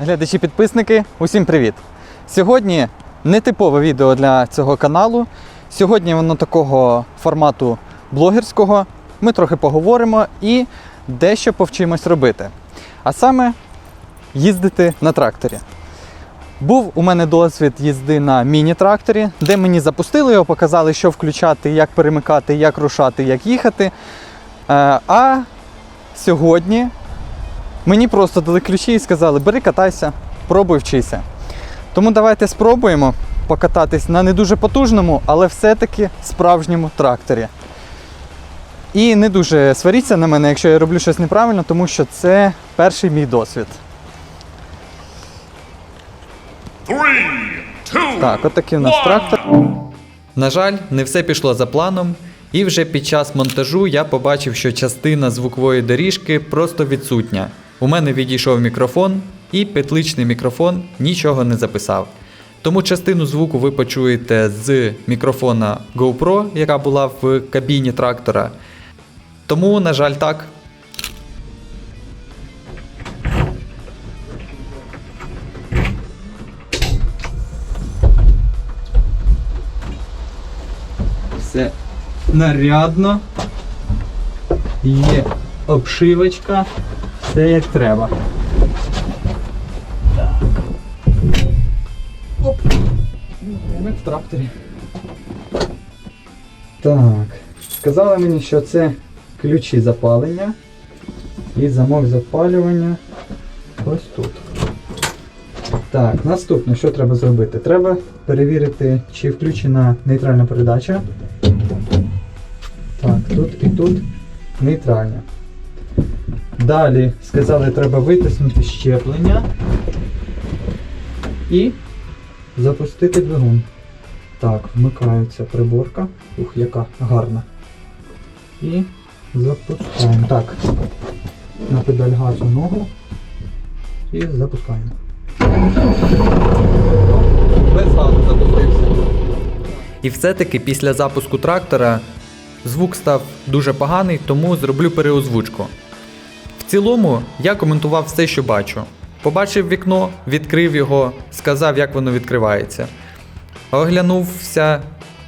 глядачі підписники, усім привіт! Сьогодні нетипове відео для цього каналу. Сьогодні воно такого формату блогерського. Ми трохи поговоримо і дещо повчимось робити. А саме їздити на тракторі. Був у мене досвід їзди на міні-тракторі, де мені запустили його, показали, що включати, як перемикати, як рушати, як їхати. Е, А сьогодні Мені просто дали ключі і сказали, бери катайся, пробуй вчися. Тому давайте спробуємо покататись на не дуже потужному, але все-таки справжньому тракторі. І не дуже сваріться на мене, якщо я роблю щось неправильно, тому що це перший мій досвід. Three, two, Так, от такий у нас трактор. На жаль, не все пішло за планом, і вже під час монтажу я побачив, що частина звукової доріжки просто відсутня. У мене відійшов мікрофон, і петличний мікрофон нічого не записав. Тому частину звуку ви почуєте з мікрофона GoPro, яка була в кабіні трактора. Тому, на жаль, так. Все нарядно. Є обшивочка, все як треба. Так. Оп. Як в тракторі. Так. Сказали мені, що це ключі запалення і замок запалювання ось тут. Так, наступне, що треба зробити? Треба перевірити, чи включена нейтральна передача. Так, тут і тут нейтральна. Далі сказали, треба витиснути щеплення і запустити двигун. Так, вмикається приборка. Ух, яка гарна. І запускаємо. Так. На педаль газу ногу. І запускаємо. Без газу запустився. І все-таки після запуску трактора звук став дуже поганий, тому зроблю переозвучку. В цілому я коментував все, що бачу. Побачив вікно, відкрив його, сказав, як воно відкривається. Оглянувся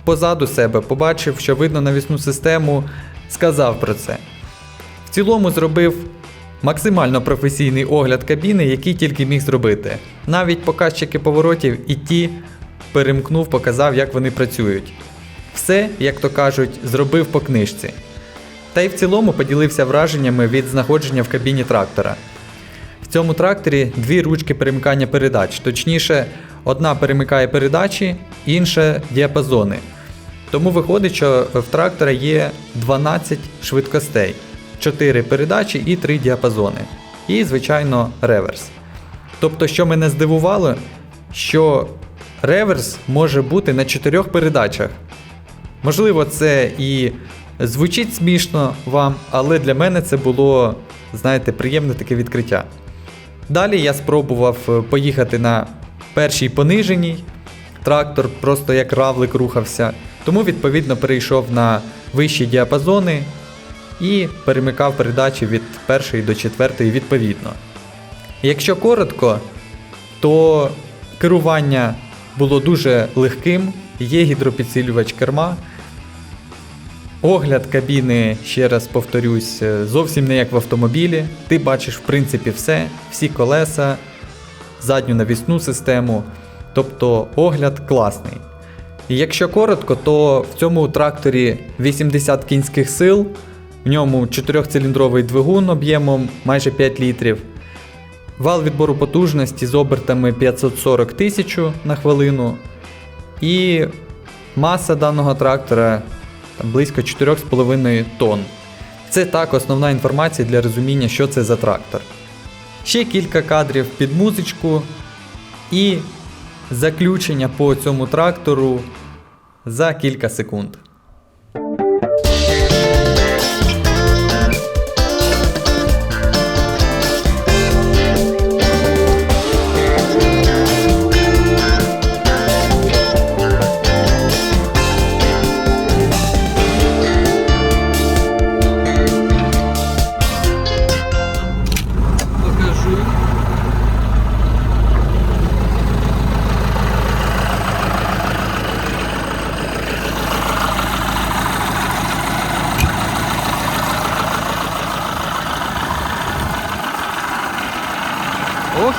позаду себе, побачив, що видно навісну систему, сказав про це. В цілому зробив максимально професійний огляд кабіни, який тільки міг зробити. Навіть показчики поворотів і ті перемкнув, показав, як вони працюють. Все, як то кажуть, зробив по книжці. Та й в цілому поділився враженнями від знаходження в кабіні трактора. В цьому тракторі дві ручки перемикання передач, точніше, одна перемикає передачі, інша діапазони. Тому виходить, що в трактора є 12 швидкостей, 4 передачі і 3 діапазони. І, звичайно, реверс. Тобто, що мене здивувало, що реверс може бути на 4 передачах. Можливо, це і звучить смішно вам, але для мене це було, знаєте, приємне таке відкриття. Далі я спробував е, поїхати на першій пониженій. Трактор просто як равлик рухався. Тому, відповідно, перейшов на вищі діапазони і перемикав передачі від першої до четвертої відповідно. Якщо коротко, то керування було дуже легким, є гідропідсилювач керма. Огляд кабіни, ще раз повторюсь, е, зовсім не як в автомобілі. Ти бачиш, в принципі, все, всі колеса, задню навісну систему. Тобто огляд класний. І якщо коротко, то в цьому тракторі 80 кінських сил, в ньому 4-циліндровий двигун об'ємом майже 5 літрів. Вал відбору потужності з обертами 540 тисяч на хвилину. І маса даного трактора близько 4,5 тонн. Це так основна інформація для розуміння, що це за трактор. Ще кілька кадрів під музичку і заключення по цьому трактору за кілька секунд.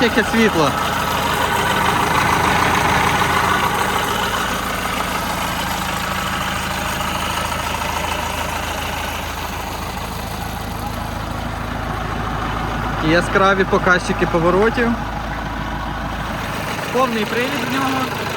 Яке світло! Яскраві показчики поворотів. Повний привід в нього.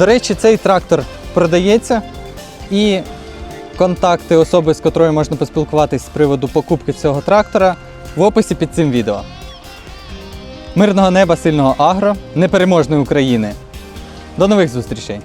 До речі, цей трактор продається і контакти особи, з котрою можна поспілкуватись з приводу покупки цього трактора в описі під цим відео. Мирного неба, сильного агро, непереможної України. До нових зустрічей!